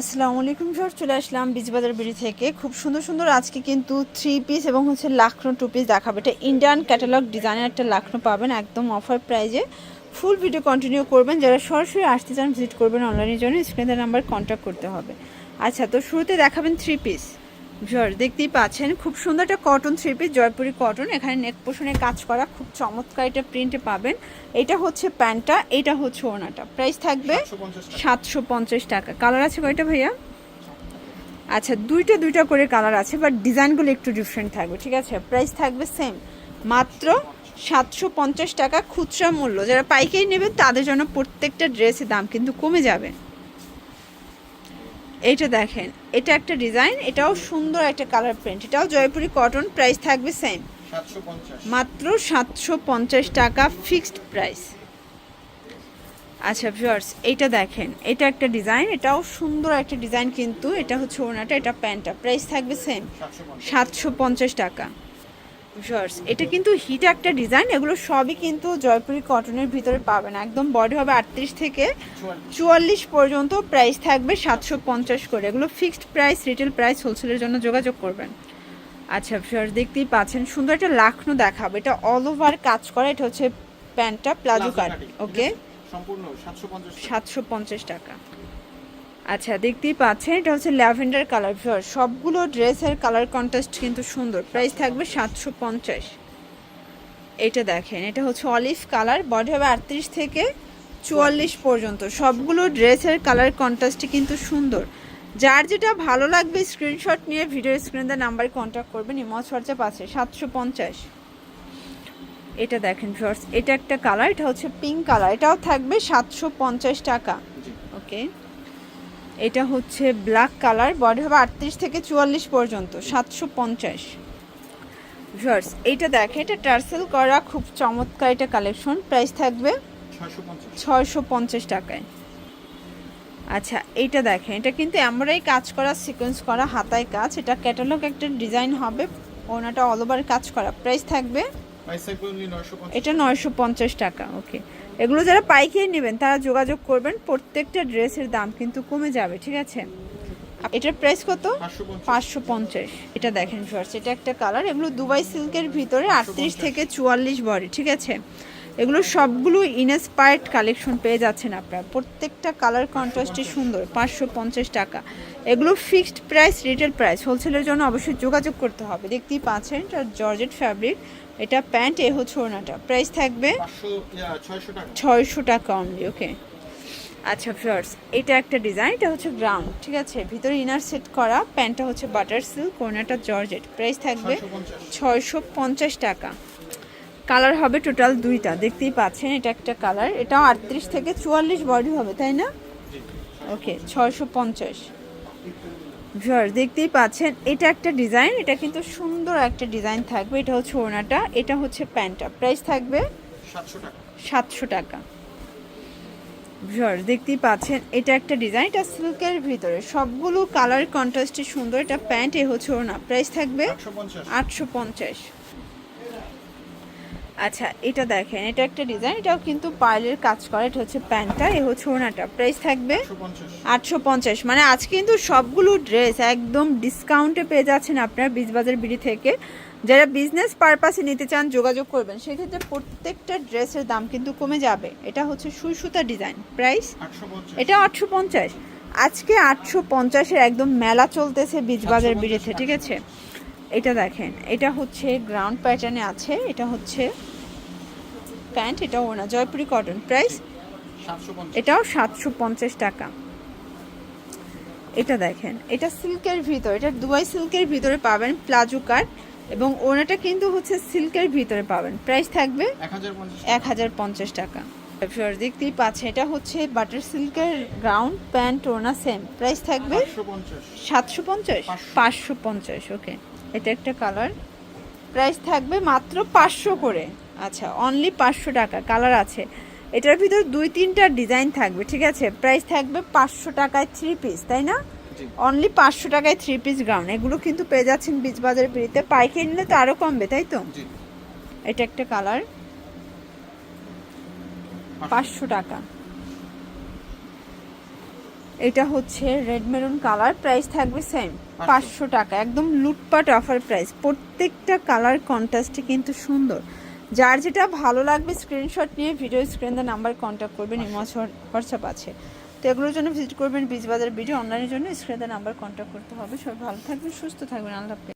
আসসালামু আলাইকুম স্যার চলে আসলাম বীজবাজার বিড়ি থেকে। খুব সুন্দর সুন্দর আজকে কিন্তু থ্রি পিস এবং হচ্ছে লাখনো টু পিস দেখাবে। এটা ইন্ডিয়ান ক্যাটালগ ডিজাইনের একটা লাখনো পাবেন একদম অফার প্রাইজে ফুল ভিডিও কন্টিনিউ করবেন। যারা সরাসরি আসতে চান ভিজিট করবেন অনলাইনের জন্য। নাম্বার কন্ট্যাক্ট করতে হবে। আচ্ছা তো শুরুতে দেখাবেন থ্রি পিস ভিউয়ার দেখতেই পাচ্ছেন খুব সুন্দর একটা cotton three piece Jaipuri cotton এখানে নেক পোষণে কাজ করা খুব চমৎকার এটা প্রিন্টে পাবেন। এটা হচ্ছে প্যান্টটা এটা হচ্ছে ওনাটা প্রাইস থাকবে সাতশো পঞ্চাশ টাকা। কালার আছে কয়টা ভাইয়া? আচ্ছা দুইটা দুইটা করে কালার আছে বাট ডিজাইনগুলো একটু ডিফারেন্ট থাকবে ঠিক আছে? প্রাইস থাকবে সেম মাত্র সাতশো পঞ্চাশ টাকা খুচরা মূল্য। যারা পাইকারি নেবেন তাদের জন্য প্রত্যেকটা ড্রেসের দাম কিন্তু কমে যাবে। এইটা দেখেন এটা একটা ডিজাইন এটাও সুন্দর একটা কালার প্রিন্ট এটাও জয়পুরি কটন প্রাইস থাকবে সেম 750 মাত্র সাতশো পঞ্চাশ টাকা ফিক্সড প্রাইস আচ্ছা ভিউয়ার্স এটা দেখেন এটা একটা ডিজাইন এটাও সুন্দর একটা ডিজাইন কিন্তু এটা হচ্ছে ওনাটা এটা প্যান্টটা প্রাইস থাকবে সেম 750 সাতশো পঞ্চাশ টাকা। ভিউয়ার্স এটা কিন্তু হিট একটা ডিজাইন এগুলো সবই কিন্তু জয়পুরি কটনের ভিতরে পাবেন। একদম বডি হবে আটত্রিশ থেকে চুয়াল্লিশ পর্যন্ত প্রাইস থাকবে সাতশো পঞ্চাশ করে। এগুলো ফিক্সড প্রাইস রিটেল প্রাইস হোলসেলের জন্য যোগাযোগ করবেন। আচ্ছা ভিউয়ার্স দেখতেই পাচ্ছেন। সুন্দর একটা লাখনো দেখাবো। এটা অল ওভার কাজ করা এটা হচ্ছে প্যান্টটা প্লাজো কাট ওকে সম্পূর্ণ সাতশো পঞ্চাশ টাকা। আচ্ছা দেখতেই পাচ্ছেন এটা হচ্ছে ল্যাভেন্ডার কালার। ভিউয়ার সবগুলো ড্রেসের কালার কন্ট্রাস্ট কিন্তু সুন্দর। প্রাইস থাকবে সাতশো পঞ্চাশ। এটা দেখেন এটা হচ্ছে অলিভ কালার বডি হবে আটত্রিশ থেকে চুয়াল্লিশ পর্যন্ত। সবগুলো ড্রেসের কালার কন্ট্রাস্টই কিন্তু সুন্দর। যার যেটা ভালো লাগবে স্ক্রিনশট নিয়ে ভিডিও স্ক্রিনে নাম্বারে কন্ট্যাক্ট করবেন ইমজ হোয়াটসঅ্যাপ পাচ্ছে সাতশো পঞ্চাশ। এটা দেখেন ফ্রস এটা একটা কালার এটা হচ্ছে পিঙ্ক কালার এটাও থাকবে সাতশো পঞ্চাশ টাকা। ওকে এটা হচ্ছে ব্ল্যাক কালার বডি হবে আটত্রিশ থেকে চুয়াল্লিশ পর্যন্ত সাতশো পঞ্চাশ। ভিউয়ার্স এইটা দেখে এটা টার্সেল করা খুব চমৎকার এটা কালেকশন প্রাইস থাকবে 650 ছয়শো পঞ্চাশ টাকায়। আচ্ছা এইটা দেখেন এটা কিন্তু আমরাই কাজ করা সিকোয়েন্স করা হাতায় কাজ এটা ক্যাটালগ একটা ডিজাইন হবে ওনাটা অল ওভার কাজ করা প্রাইস থাকবে প্রাইস থাকবে only 950 এটা নয়শো পঞ্চাশ টাকা ওকে। এগুলো যারা পাইকারি নেবেন তারা যোগাযোগ করবেন প্রত্যেকটা ড্রেসের দাম কিন্তু কমে যাবে ঠিক আছে? এটার প্রাইস কত? পাঁচশো পঞ্চাশ। এটা দেখেন ফার্স্ট এটা একটা কালার এগুলো দুবাই সিল্কের ভিতরে আটত্রিশ থেকে চুয়াল্লিশ বডি ঠিক আছে? এগুলো সবগুলো ইনস্পায়ার্ড কালেকশন পেয়ে যাচ্ছেন আপনারা। প্রত্যেকটা কালার কন্ট্রাস্টই সুন্দর পাঁচশো পঞ্চাশ টাকা। এগুলো ফিক্সড প্রাইস রিটেল প্রাইস হোলসেলের জন্য অবশ্যই যোগাযোগ করতে হবে। দেখতেই পাচ্ছেন এটা জর্জেট ফ্যাব্রিক এটা প্যান্ট এ হচ্ছে ওনাটা প্রাইস থাকবে 500 600 টাকা। ছয়শো টাকা অনলি ওকে আচ্ছা ফ্লার্স এটা একটা ডিজাইন এটা হচ্ছে গ্রাউন্ড ঠিক আছে? ভিতরে ইনার সেট করা প্যান্টটা হচ্ছে বাটার সিল্ক কোনাটা জর্জেট প্রাইস থাকবে ছয়শো পঞ্চাশ টাকা। কালার হবে টোটাল দুইটা। দেখতেই পাচ্ছেন এটা একটা কালার। এটাও আটত্রিশ থেকে চুয়াল্লিশ বডি হবে তাই না? ওকে ছয়শো পঞ্চাশ। দেখতেই পাচ্ছেন এটা একটা ডিজাইন এটা কিন্তু সুন্দর একটা ডিজাইন থাকবে। এটা হচ্ছে ওনাটা এটা হচ্ছে প্যান্টটা। প্রাইস থাকবে সাতশো টাকা। ভিউয়ার দেখতেই পাচ্ছেন এটা একটা ডিজাইন এটা সিল্কের ভিতরে। সবগুলো কালার কন্ট্রাস্টে সুন্দর এটা প্যান্ট এ হচ্ছে ওনা প্রাইস থাকবে আটশো পঞ্চাশ। আচ্ছা এটা দেখেন এটা একটা ডিজাইন এটাও কিন্তু পার্লের কাজ করে এটা হচ্ছে প্যান্টটা এ হচ্ছে ওনাটা প্রাইস থাকবে? আটশো পঞ্চাশ। মানে আজকে কিন্তু সবগুলো ড্রেস একদম ডিসকাউন্টে পেয়ে যাচ্ছেন আপনার বীজবাজার বিড়ি থেকে। যারা বিজনেস পারপাসে নিতে চান যোগাযোগ করবেন সেক্ষেত্রে প্রত্যেকটা ড্রেসের দাম কিন্তু কমে যাবে। এটা হচ্ছে সুই সুতা ডিজাইন প্রাইস এটা আটশো পঞ্চাশ। আজকে আটশো পঞ্চাশের একদম মেলা চলতেছে বীজবাজার বিড়িতে ঠিক আছে? এটা দেখেন এটা হচ্ছে গ্রাউন্ড প্যাটার্নে আছে এটা হচ্ছে প্যান্ট এটা ওনা জয়পুরি কটন প্রাইস এটাও সাতশো পঞ্চাশ টাকা। এটা দেখেন এটা সিল্কের ভিতর এটা দুবাই সিল্কের ভিতরে পাবেন প্লাজো কাট এবং ওনাটা কিন্তু হচ্ছে সিল্কের ভিতরে পাবেন। প্রাইস থাকবে এক হাজার পঞ্চাশ টাকা। Viewers, দেখতেই পাচ্ছে এটা হচ্ছে বাটার সিল্কের গ্রাউন্ড প্যান্ট ওনা সেম প্রাইস থাকবে সাতশো পঞ্চাশ। পাঁচশো। পঞ্চাশ ওকে এটা একটা কালার প্রাইস থাকবে মাত্র পাঁচশো করে। আচ্ছা অনলি পাঁচশো টাকা কালার আছে। এটার ভিতর দুই তিনটা ডিজাইন থাকবে ঠিক আছে? প্রাইস থাকবে পাঁচশো টাকায় থ্রি পিস তাই না? অনলি পাঁচশো টাকায় থ্রি পিস গ্রাউন্ড এগুলো কিন্তু পেয়ে যাচ্ছেন বীজ বাজারে পিড়িতে পাইকারি নিলে তো আরও কমবে তাই তো? এটা একটা কালার পাঁচশো। টাকা। এটা হচ্ছে রেড মেরুন কালার প্রাইস থাকবে সেম পাঁচশো। টাকা। একদম লুটপাট অফার প্রাইস প্রত্যেকটা কালার কন্ট্রাস্টে কিন্তু সুন্দর। যার যেটা ভালো লাগবে স্ক্রিনশট নিয়ে ভিডিও স্ক্রিন দা নাম্বার কন্ট্যাক্ট করবেন ইমো হোয়াটসঅ্যাপ আছে। তো এগুলোর জন্য ভিজিট করবেন বীজবাজার ভিডিও অনলাইনের জন্য স্ক্রিন দা নাম্বার কন্ট্যাক্ট করতে হবে। সবাই ভালো থাকবেন সুস্থ থাকবেন। আল্লাহ